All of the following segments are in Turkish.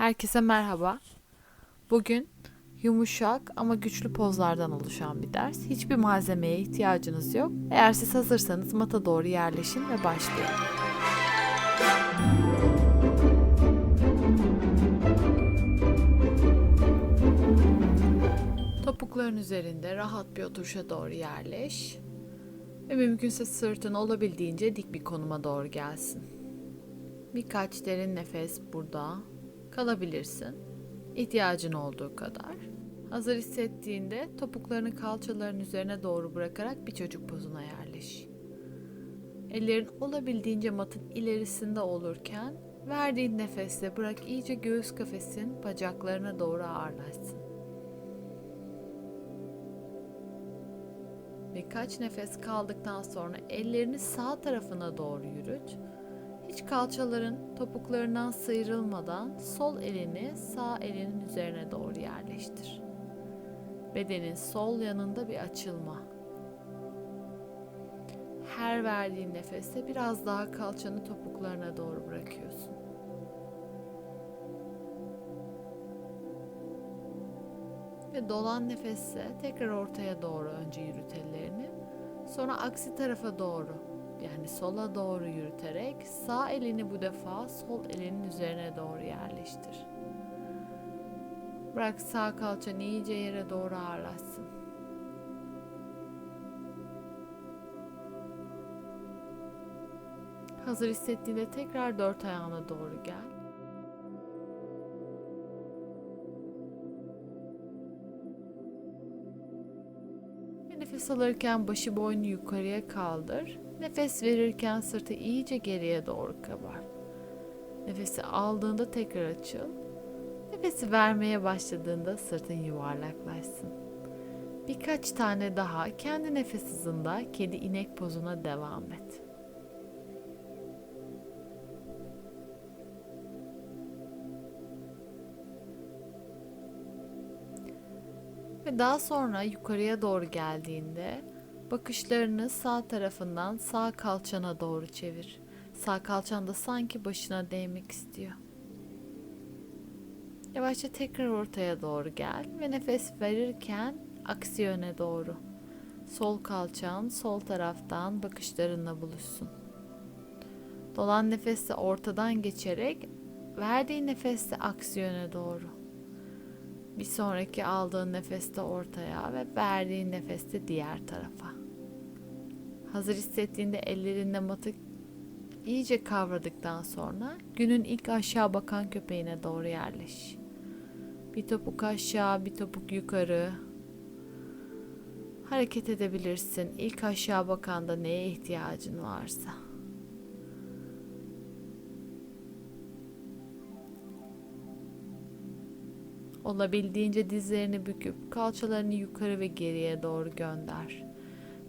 Herkese merhaba. Bugün yumuşak ama güçlü pozlardan oluşan bir ders. Hiçbir malzemeye ihtiyacınız yok. Eğer siz hazırsanız mata doğru yerleşin ve başlayın. Topukların üzerinde rahat bir oturuşa doğru yerleş. Ve mümkünse sırtın olabildiğince dik bir konuma doğru gelsin. Birkaç derin nefes burada kalabilirsin. İhtiyacın olduğu kadar. Hazır hissettiğinde topuklarını kalçaların üzerine doğru bırakarak bir çocuk pozuna yerleş. Ellerin olabildiğince matın ilerisinde olurken verdiğin nefesle bırak iyice göğüs kafesin bacaklarına doğru ağırlaşsın. Birkaç nefes kaldıktan sonra ellerini sağ tarafına doğru yürüt. Hiç kalçaların topuklarından sıyrılmadan sol elini sağ elinin üzerine doğru yerleştir. Bedenin sol yanında bir açılma. Her verdiğin nefeste biraz daha kalçanı topuklarına doğru bırakıyorsun. Ve dolan nefesse tekrar ortaya doğru önce yürüt ellerini. Sonra aksi tarafa doğru yani sola doğru yürüterek sağ elini bu defa sol elinin üzerine doğru yerleştir. Bırak sağ kalçan iyice yere doğru ağırlaşsın. Hazır hissettiğinde tekrar dört ayağına doğru gel. Nefes alırken başı boynu yukarıya kaldır. Nefes verirken sırtı iyice geriye doğru kabar. Nefesi aldığında tekrar açıl. Nefesi vermeye başladığında sırtın yuvarlaklaşsın. Birkaç tane daha kendi nefes hızında kedi inek pozuna devam et. Ve daha sonra yukarıya doğru geldiğinde bakışlarını sağ tarafından sağ kalçana doğru çevir. Sağ kalçan da sanki başına değmek istiyor. Yavaşça tekrar ortaya doğru gel ve nefes verirken aksi yöne doğru. Sol kalçan sol taraftan bakışlarınla buluşsun. Dolan nefesle ortadan geçerek verdiğin nefesle aksi yöne doğru. Bir sonraki aldığın nefeste ortaya ve verdiğin nefeste diğer tarafa. Hazır hissettiğinde ellerinde matı iyice kavradıktan sonra günün ilk aşağı bakan köpeğine doğru yerleş. Bir topuk aşağı, bir topuk yukarı. Hareket edebilirsin. İlk aşağı bakanda neye ihtiyacın varsa. Olabildiğince dizlerini büküp kalçalarını yukarı ve geriye doğru gönder.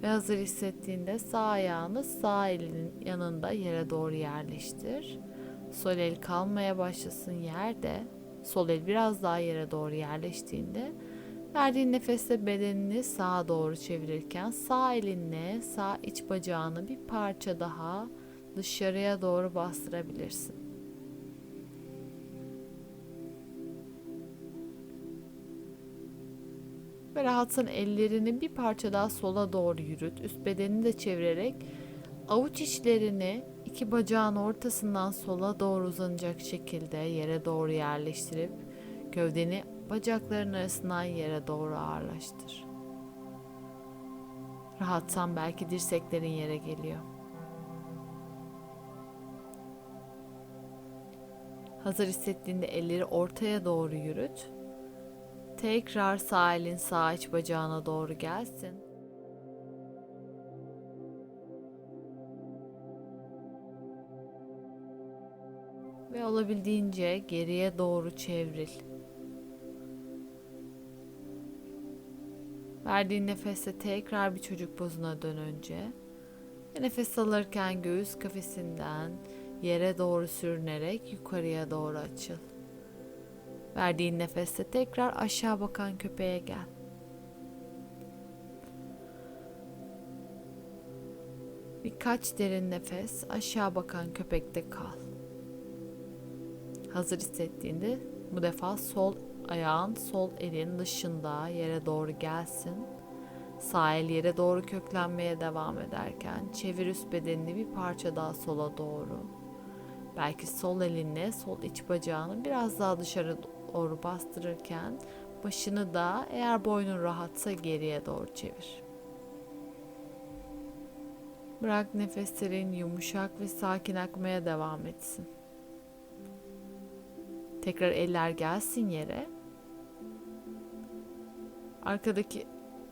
Ve hazır hissettiğinde sağ ayağını sağ elinin yanında yere doğru yerleştir. Sol el kalmaya başlasın yerde. Sol el biraz daha yere doğru yerleştiğinde verdiğin nefeste bedenini sağa doğru çevirirken sağ elinle sağ iç bacağını bir parça daha dışarıya doğru bastırabilirsin. Ve rahatsan ellerini bir parça daha sola doğru yürüt. Üst bedenini de çevirerek avuç içlerini iki bacağın ortasından sola doğru uzanacak şekilde yere doğru yerleştirip gövdeni bacakların arasından yere doğru ağırlaştır. Rahatsan belki dirseklerin yere geliyor. Hazır hissettiğinde elleri ortaya doğru yürüt. Tekrar sağ elin sağ iç bacağına doğru gelsin. Ve olabildiğince geriye doğru çevril. Verdiğin nefeste tekrar bir çocuk pozuna dön önce. Ve nefes alırken göğüs kafesinden yere doğru sürünerek yukarıya doğru açıl. Verdiğin nefeste tekrar aşağı bakan köpeğe gel. Birkaç derin nefes aşağı bakan köpekte kal. Hazır hissettiğinde Bu defa sol ayağın sol elin dışında yere doğru gelsin. Sağ el yere doğru köklenmeye devam ederken çevir üst bedenini bir parça daha sola doğru. Belki sol elinle sol iç bacağını biraz daha dışarı doğru bastırırken başını da eğer boynun rahatsa geriye doğru çevir. Bırak nefeslerin yumuşak ve sakin akmaya devam etsin. Tekrar eller gelsin yere. Arkadaki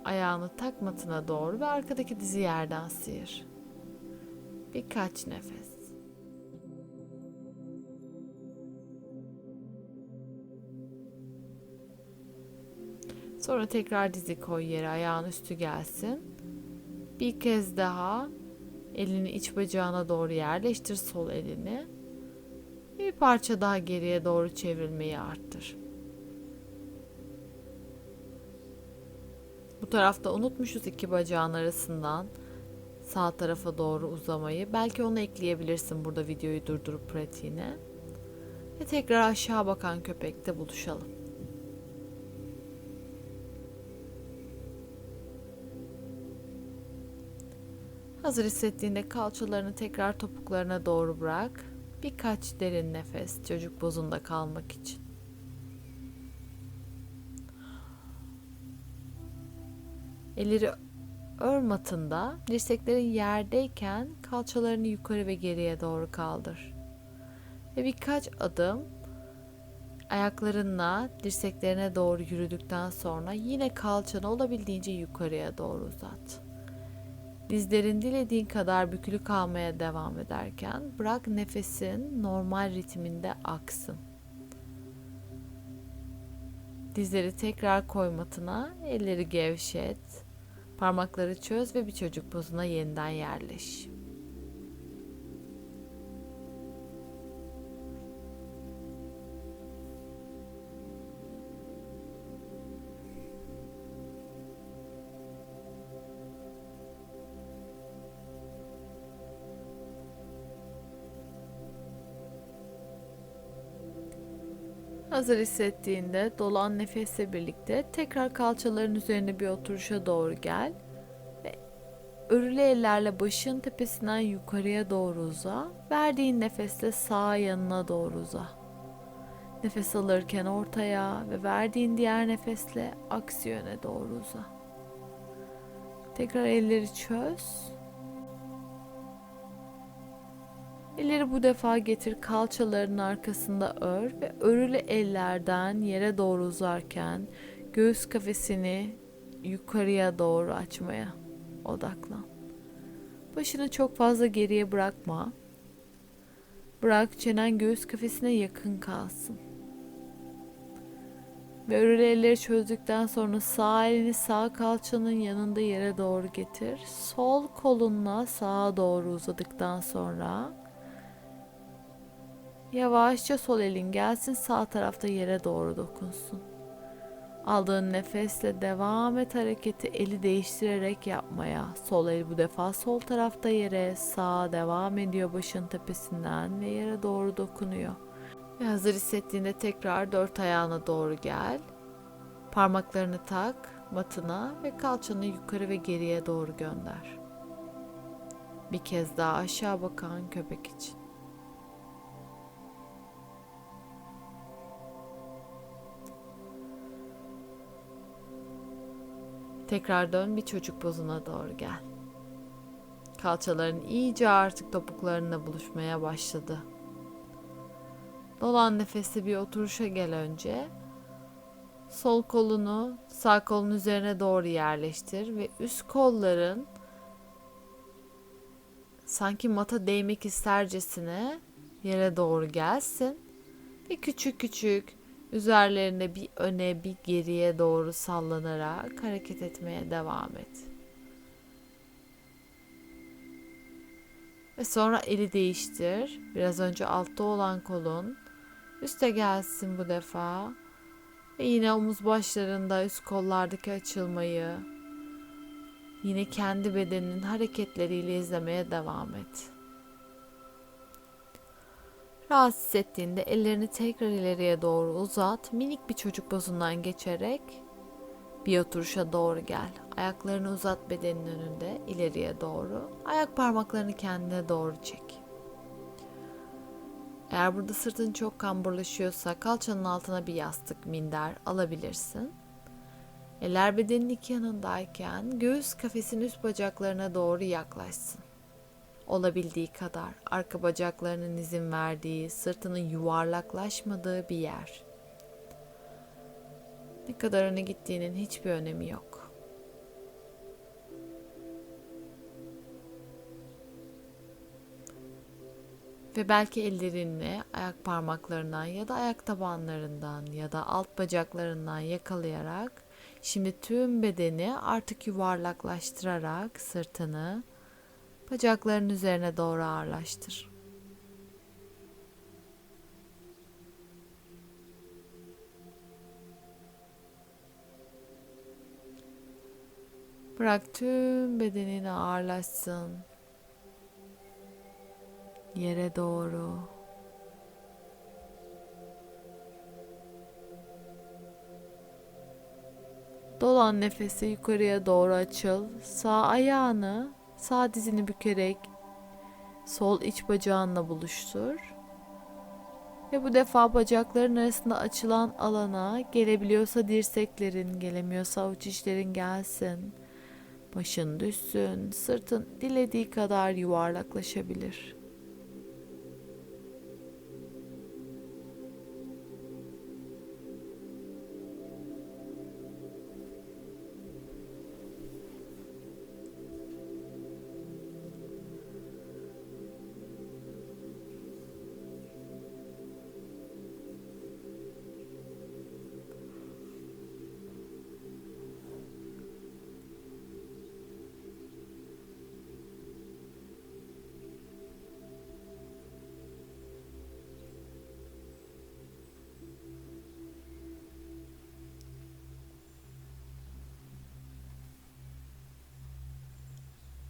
ayağını tak matına doğru ve arkadaki dizi yerden sıyır. Birkaç nefes. Sonra tekrar dizi koy yere, ayağın üstü gelsin. Bir kez daha elini iç bacağına doğru yerleştir sol elini. Bir parça daha geriye doğru çevrilmeyi arttır. Bu tarafta unutmuşuz iki bacağın arasından sağ tarafa doğru uzamayı. Belki onu ekleyebilirsin burada videoyu durdurup pratiğine. Ve tekrar aşağı bakan köpekte buluşalım. Hazır hissettiğinde kalçalarını tekrar topuklarına doğru bırak. Birkaç derin nefes çocuk bozunda kalmak için. Elleri ör matında dirseklerin yerdeyken kalçalarını yukarı ve geriye doğru kaldır. Ve birkaç adım ayaklarınla dirseklerine doğru yürüdükten sonra yine kalçanı olabildiğince yukarıya doğru uzat. Dizlerin dilediğin kadar bükülü kalmaya devam ederken bırak nefesin normal ritminde aksın. Dizleri tekrar koy matına, elleri gevşet, parmakları çöz ve bir çocuk pozuna yeniden yerleş. Hazır hissettiğinde dolan nefesle birlikte tekrar kalçaların üzerine bir oturuşa doğru gel ve örülü ellerle başın tepesinden yukarıya doğru uza. Verdiğin nefesle sağ yanına doğru uza. Nefes alırken ortaya ve verdiğin diğer nefesle aksi yöne doğru uza. Tekrar elleri çöz. Elleri bu defa getir kalçalarının arkasında ör ve örülü ellerden yere doğru uzarken göğüs kafesini yukarıya doğru açmaya odaklan. Başını çok fazla geriye bırakma. Bırak çenen göğüs kafesine yakın kalsın. Ve örülü elleri çözdükten sonra sağ elini sağ kalçanın yanında yere doğru getir. Sol kolunla sağa doğru uzadıktan sonra Yavaşça sol elin gelsin sağ tarafta yere doğru dokunsun. Aldığın nefesle devam et hareketi eli değiştirerek yapmaya. Sol el bu defa sol tarafta yere, sağ devam ediyor başın tepesinden ve yere doğru dokunuyor. Ve hazır hissettiğinde tekrar dört ayağına doğru gel. Parmaklarını tak matına ve kalçanı yukarı ve geriye doğru gönder. Bir kez daha aşağı bakan köpek için. Tekrar dön bir çocuk pozuna doğru gel. Kalçaların iyice artık topuklarına buluşmaya başladı. Dolan nefesi bir oturuşa gel önce. Sol kolunu sağ kolun üzerine doğru yerleştir ve üst kolların sanki mata değmek istercesine yere doğru gelsin ve küçük küçük Üzerlerinde bir öne bir geriye doğru sallanarak hareket etmeye devam et. Ve sonra eli değiştir. Biraz önce altta olan kolun üste gelsin bu defa. Ve yine omuz başlarında üst kollardaki açılmayı yine kendi bedeninin hareketleriyle izlemeye devam et. Rahatsız hissettiğinde ellerini tekrar ileriye doğru uzat. Minik bir çocuk pozundan geçerek bir oturuşa doğru gel. Ayaklarını uzat bedenin önünde ileriye doğru. Ayak parmaklarını kendine doğru çek. Eğer burada sırtın çok kamburlaşıyorsa kalçanın altına bir yastık minder alabilirsin. Eller bedenin iki yanındayken göğüs kafesin üst bacaklarına doğru yaklaşsın. Olabildiği kadar arka bacaklarının izin verdiği, sırtının yuvarlaklaşmadığı bir yer. Ne kadar öne gittiğinin hiçbir önemi yok. Ve belki ellerinle ayak parmaklarından ya da ayak tabanlarından ya da alt bacaklarından yakalayarak şimdi tüm bedeni artık yuvarlaklaştırarak sırtını bacakların üzerine doğru ağırlaştır. Bırak tüm bedenin ağırlaşsın. Yere doğru. Dolan nefesi yukarıya doğru açıl. Sağ ayağını sağ dizini bükerek sol iç bacağınla buluştur. Ve bu defa bacakların arasında açılan alana gelebiliyorsa dirseklerin, gelemiyorsa avuç içlerin gelsin. Başın düşsün, sırtın dilediği kadar yuvarlaklaşabilir.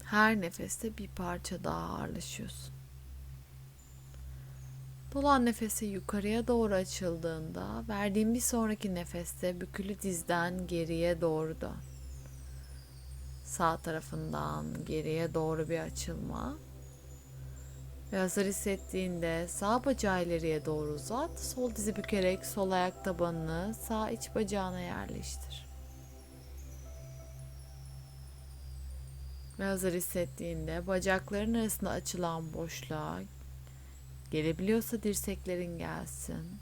Her nefeste bir parça daha ağırlaşıyorsun. Dolan nefesi yukarıya doğru açıldığında verdiğin bir sonraki nefeste bükülü dizden geriye doğru dön. Sağ tarafından geriye doğru bir açılma. Ve hazır hissettiğinde sağ bacağı ileriye doğru uzat. Sol dizi bükerek sol ayak tabanını sağ iç bacağına yerleştir. Ve hazır hissettiğinde bacakların arasında açılan boşluğa gelebiliyorsa dirseklerin gelsin.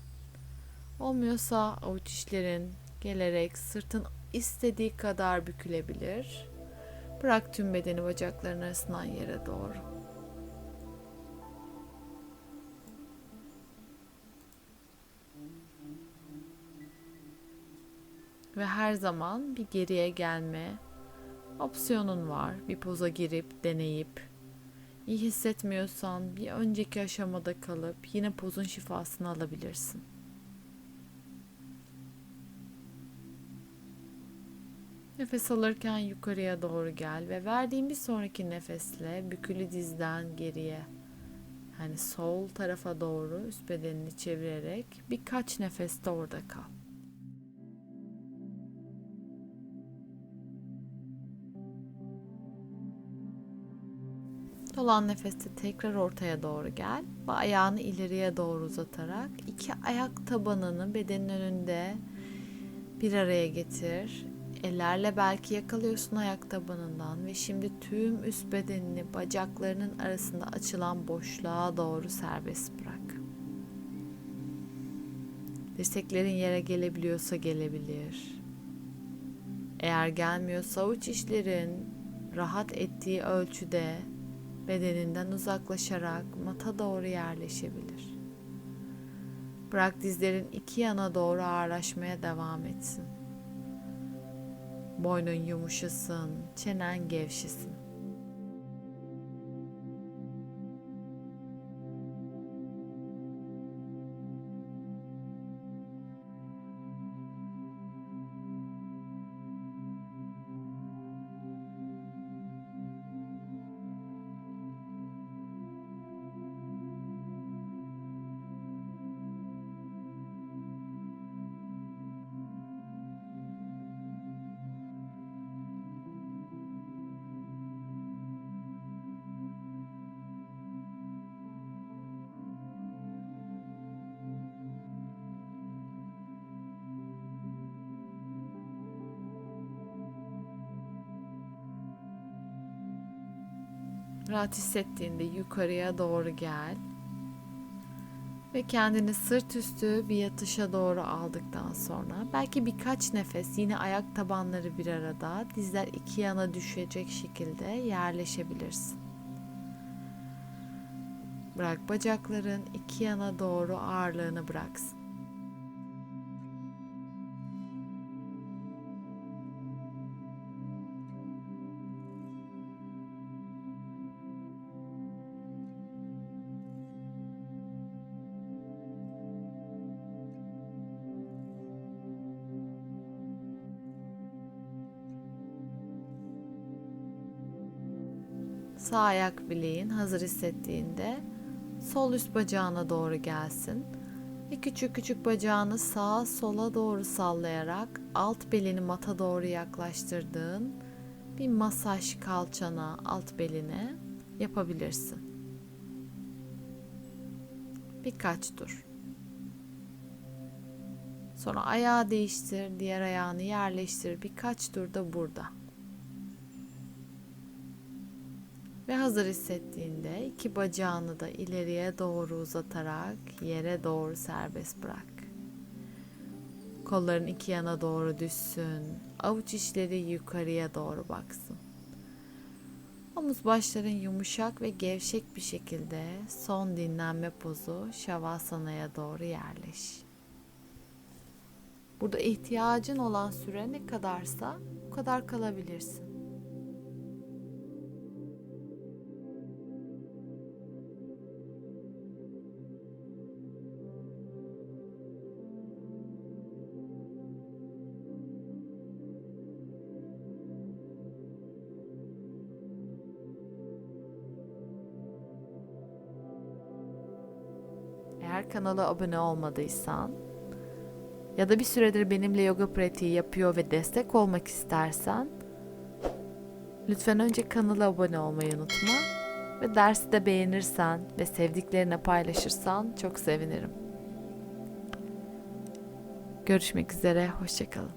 Olmuyorsa avuç içlerin gelerek sırtın istediği kadar bükülebilir. Bırak tüm bedeni bacakların arasından yere doğru. Ve her zaman bir geriye gelme opsiyonun var. Bir poza girip deneyip iyi hissetmiyorsan bir önceki aşamada kalıp yine pozun şifasını alabilirsin. Nefes alırken yukarıya doğru gel ve verdiğin bir sonraki nefesle bükülü dizden geriye yani sol tarafa doğru üst bedenini çevirerek birkaç nefeste orada kal. Dolan nefeste tekrar ortaya doğru gel ve ayağını ileriye doğru uzatarak iki ayak tabanını bedenin önünde bir araya getir. Ellerle belki yakalıyorsun ayak tabanından ve şimdi tüm üst bedenini bacaklarının arasında açılan boşluğa doğru serbest bırak. Dirseklerin yere gelebiliyorsa gelebilir. Eğer gelmiyorsa avuç içlerin rahat ettiği ölçüde bedeninden uzaklaşarak mata doğru yerleşebilir. Bırak dizlerin iki yana doğru ağırlaşmaya devam etsin. Boynun yumuşasın, çenen gevşesin. Rahat hissettiğinde yukarıya doğru gel. Ve kendini sırt üstü bir yatışa doğru aldıktan sonra belki birkaç nefes yine ayak tabanları bir arada, dizler iki yana düşecek şekilde yerleşebilirsin. Bırak bacakların iki yana doğru ağırlığını bıraksın. Sağ ayak bileğin hazır hissettiğinde sol üst bacağına doğru gelsin. Ve küçük küçük bacağını sağa sola doğru sallayarak alt belini mata doğru yaklaştırdığın bir masaj kalçana, alt beline yapabilirsin. Birkaç tur. Sonra ayağı değiştir, diğer ayağını yerleştir. Birkaç tur da burada. Ve hazır hissettiğinde iki bacağını da ileriye doğru uzatarak yere doğru serbest bırak. Kolların iki yana doğru düşsün. Avuç içleri yukarıya doğru baksın. Omuz başların yumuşak ve gevşek bir şekilde son dinlenme pozu Şavasana'ya doğru yerleş. Burada ihtiyacın olan süre ne kadarsa o kadar kalabilirsin. Eğer kanala abone olmadıysan ya da bir süredir benimle yoga pratiği yapıyor ve destek olmak istersen lütfen önce kanala abone olmayı unutma ve dersi de beğenirsen ve sevdiklerine paylaşırsan çok sevinirim. Görüşmek üzere, hoşçakalın.